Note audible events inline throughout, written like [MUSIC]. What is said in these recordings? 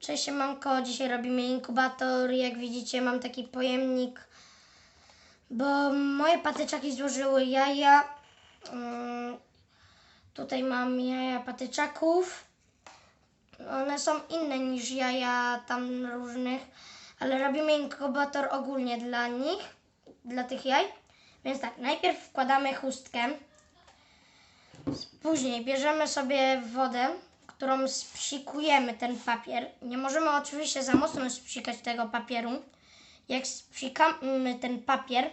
Cześć Manko, dzisiaj robimy inkubator. Jak widzicie mam taki pojemnik, bo moje patyczaki złożyły jaja. Mm, Tutaj mam jaja patyczaków. One są inne niż jaja tam różnych, ale robimy inkubator ogólnie dla nich, dla tych jaj. Więc tak, najpierw wkładamy chustkę. Później bierzemy sobie wodę, którą spsikujemy ten papier. Nie możemy oczywiście za mocno spsikać tego papieru. Jak spsikamy ten papier,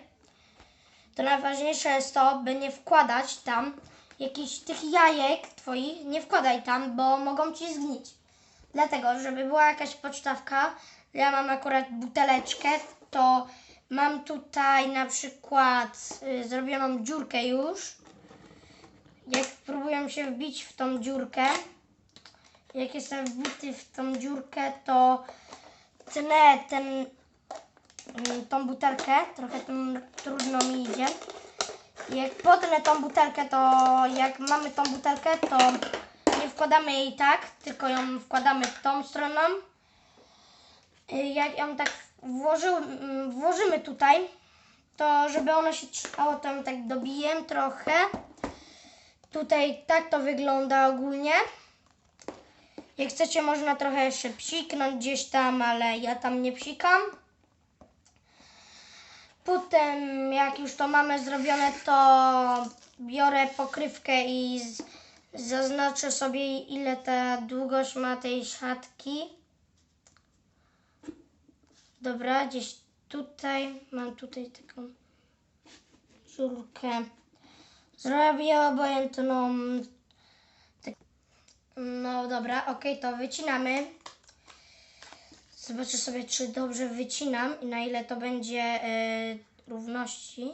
to najważniejsze jest to, by nie wkładać tam jakichś tych jajek twoich, nie wkładaj tam, bo mogą ci zgnić. Dlatego, żeby była jakaś podstawka, ja mam akurat buteleczkę, to mam tutaj na przykład y, zrobioną dziurkę już. Jak próbuję się wbić w tą dziurkę, jak jestem wbity w tą dziurkę, to tnę ten, mm, tą butelkę, trochę tym trudno mi idzie. Jak potnę tą butelkę, to jak mamy tą butelkę, to nie wkładamy jej tak, tylko ją wkładamy tą stroną. Y, Jak ją tak włoży, mm, włożymy tutaj, to żeby ono się trzymało, to ją tak dobiję trochę. Tutaj tak to wygląda ogólnie. Jak chcecie, można trochę jeszcze psiknąć gdzieś tam, ale ja tam nie psikam. Potem, jak już to mamy zrobione, to biorę pokrywkę i zaznaczę sobie, ile ta długość ma tej szatki. Dobra, gdzieś tutaj, mam tutaj taką dziurkę. Zrobię obojętną. No dobra, okej, to wycinamy. Zobaczę sobie, czy dobrze wycinam i na ile to będzie e, równości.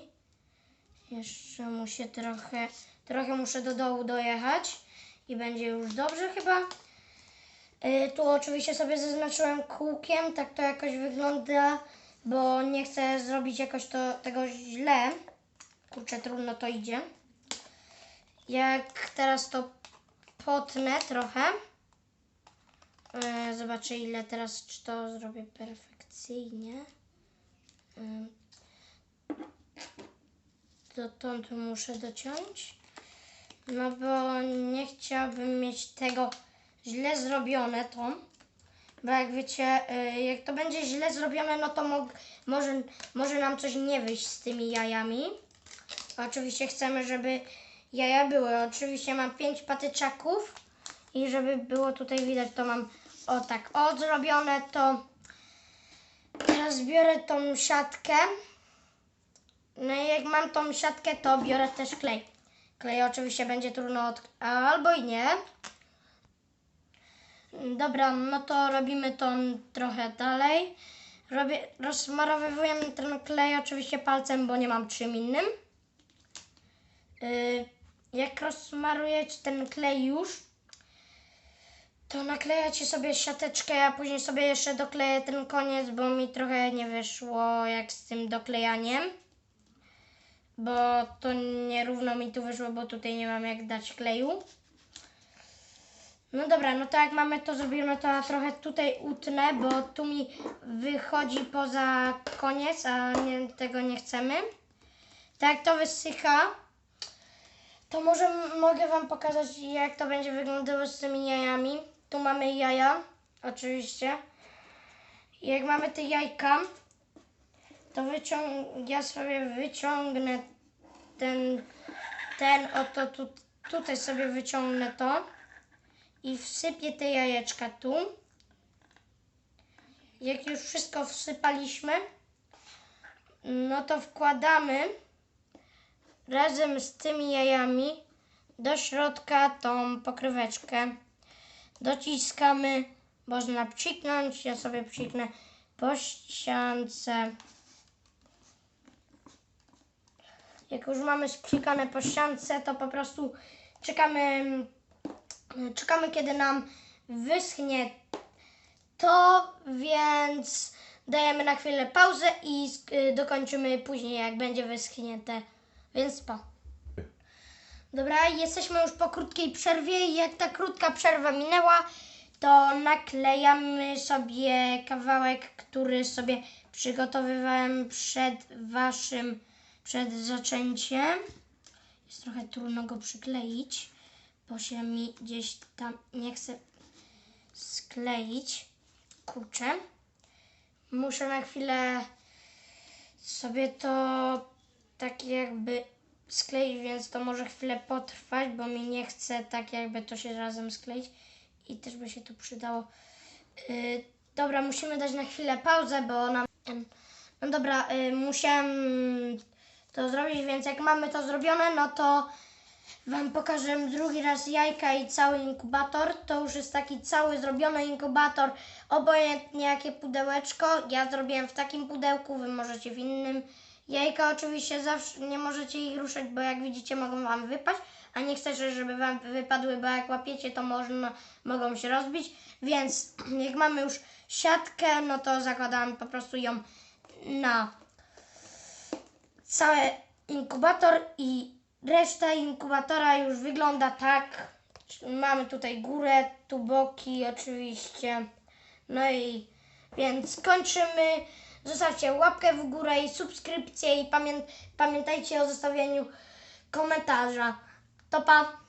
Jeszcze muszę trochę, trochę muszę do dołu dojechać i będzie już dobrze chyba. E, tu oczywiście sobie zaznaczyłem kółkiem, tak to jakoś wygląda, bo nie chcę zrobić jakoś to, tego źle. Kurczę, trudno to idzie. Jak teraz to potnę trochę, e, zobaczę ile teraz, czy to zrobię perfekcyjnie. E, Dotąd muszę dociąć, no bo nie chciałabym mieć tego źle zrobione to. Bo jak wiecie, e, jak to będzie źle zrobione, no to mo- może, może nam coś nie wyjść z tymi jajami. Oczywiście chcemy, żeby jaja były. Oczywiście mam pięć patyczaków i żeby było tutaj widać, to mam o tak o zrobione, to teraz biorę tą siatkę. No i jak mam tą siatkę, to biorę też klej. Klej oczywiście będzie trudno od... albo i nie. Dobra, no to robimy to trochę dalej. Robię, rozsmarowywuję ten klej oczywiście palcem, bo nie mam czym innym. Y, jak rozsmarujecie ten klej już, to naklejacie sobie siateczkę, a później sobie jeszcze dokleję ten koniec, bo mi trochę nie wyszło jak z tym doklejaniem. Bo to nierówno mi tu wyszło, bo tutaj nie mam jak dać kleju. No dobra, no to jak mamy to zrobione, to ja trochę tutaj utnę, bo tu mi wychodzi poza koniec, a nie, tego nie chcemy. Tak to wysycha, to może mogę Wam pokazać, jak to będzie wyglądało z tymi jajami. Tu mamy jaja, oczywiście. Jak mamy te jajka, to wyciąg- ja sobie wyciągnę ten, ten oto tu, tutaj sobie wyciągnę to i wsypię te jajeczka tu. Jak już wszystko wsypaliśmy, no to wkładamy razem z tymi jajami do środka tą pokryweczkę. Dociskamy, można psiknąć, ja sobie psiknę po ściance. Jak już mamy spsikane po ściance, to po prostu czekamy, czekamy kiedy nam wyschnie to, więc dajemy na chwilę pauzę i y, dokończymy później, jak będzie wyschnięte. Więc pa. Dobra, jesteśmy już po krótkiej przerwie i jak ta krótka przerwa minęła, to naklejamy sobie kawałek, który sobie przygotowywałem przed waszym, przed zaczęciem. Jest trochę trudno go przykleić, bo się mi gdzieś tam nie chce skleić. Kurczę. Muszę na chwilę sobie to tak jakby skleić, więc to może chwilę potrwać, bo mi nie chce tak jakby to się razem skleić i też by się to przydało. Yy, dobra, musimy dać na chwilę pauzę, bo nam... No dobra, yy, musiałem to zrobić, więc jak mamy to zrobione, no to Wam pokażę drugi raz jajka i cały inkubator. To już jest taki cały zrobiony inkubator, obojętnie jakie pudełeczko. Ja zrobiłem w takim pudełku, Wy możecie w innym. Jajka oczywiście zawsze nie możecie ich ruszać, bo jak widzicie mogą Wam wypaść, a nie chcecie, żeby Wam wypadły, bo jak łapiecie to można, mogą się rozbić. Więc [CLEARS THROAT] jak mamy już siatkę, no to zakładamy po prostu ją na cały inkubator i reszta inkubatora już wygląda tak. Mamy tutaj górę, tu boki oczywiście. No i więc kończymy. Zostawcie łapkę w górę i subskrypcję i pamię- pamiętajcie o zostawieniu komentarza. To pa!